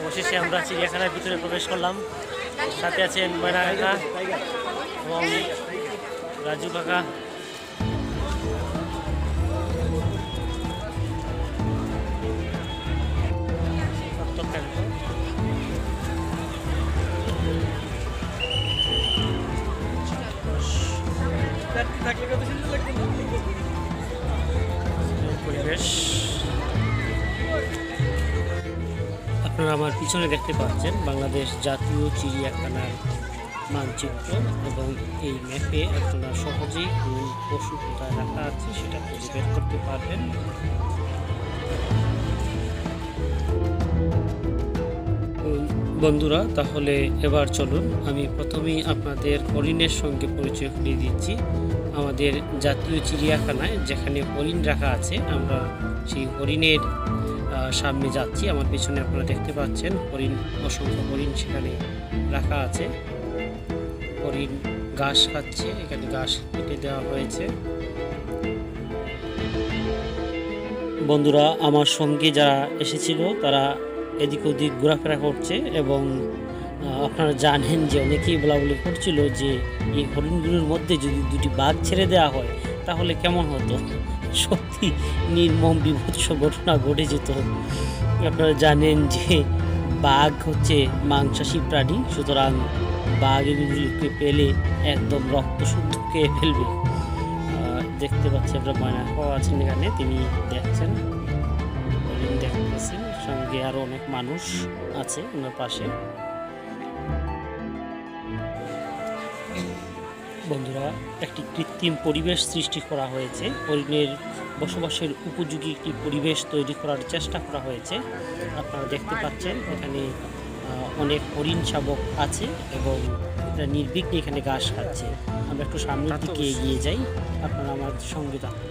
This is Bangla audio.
অবশেষে আমরা চিড়িয়াখানার ভিতরে প্রবেশ করলাম। সাথে আছেন ময়না কাকা এবং রাজু কাকা। পরিবেশ। আপনারা আমার পিছনে দেখতে পাচ্ছেন বাংলাদেশ জাতীয় চিড়িয়াখানার মানচিত্র এবং এই ম্যাপে আপনারা সহজেই কোন পশু কোথায় রাখা আছে সেটা খুঁজে বের করতে পারবেন। বন্ধুরা, তাহলে এবার চলুন। আমি প্রথমেই আপনাদের হরিণের সঙ্গে পরিচয় করিয়ে দিচ্ছি। আমাদের জাতীয় চিড়িয়াখানায় যেখানে হরিণ রাখা আছে, আমরা সেই হরিণের সামনে যাচ্ছি। আমার পিছনে আপনারা দেখতে পাচ্ছেন হরিণ, অসংখ্য হরিণ সেখানে রাখা আছে। হরিণ ঘাস খাচ্ছে, এখানে ঘাস কেটে দেওয়া হয়েছে। বন্ধুরা, আমার সঙ্গে যারা এসেছিল, তারা এদিক ওদিক ঘোরাফেরা করছে এবং আপনারা জানেন যে অনেকেই বলাবলি করছিল যে এই হরিণগুলোর মধ্যে যদি দুটি বাঘ ছেড়ে দেওয়া হয়, তাহলে কেমন হতো? সত্যি নির্মম বিভৎস ঘটনা ঘটে যেত। আপনারা জানেন যে বাঘ হচ্ছে মাংসাশী প্রাণী, সুতরাং বাঘ এগুলিকে পেলে একদম রক্ত শুদ্ধ খেয়ে ফেলবে। দেখতে পাচ্ছি আপনার ময়না খাওয়া আছেন এখানে, তিনি দেখছেন দেখতেছেন সঙ্গে আরও অনেক মানুষ আছে ওনার পাশে। বন্ধুরা, একটি কৃত্রিম পরিবেশ সৃষ্টি করা হয়েছে। হরিণের বসবাসের উপযোগী একটি পরিবেশ তৈরি করার চেষ্টা করা হয়েছে। আপনারা দেখতে পাচ্ছেন, এখানে অনেক হরিণ শাবক আছে এবং এটা নির্বিঘ্নে এখানে ঘাস খাচ্ছে। আমরা একটু সামনের দিকে এগিয়ে যাই। আপনারা আমার সঙ্গে থাকুন।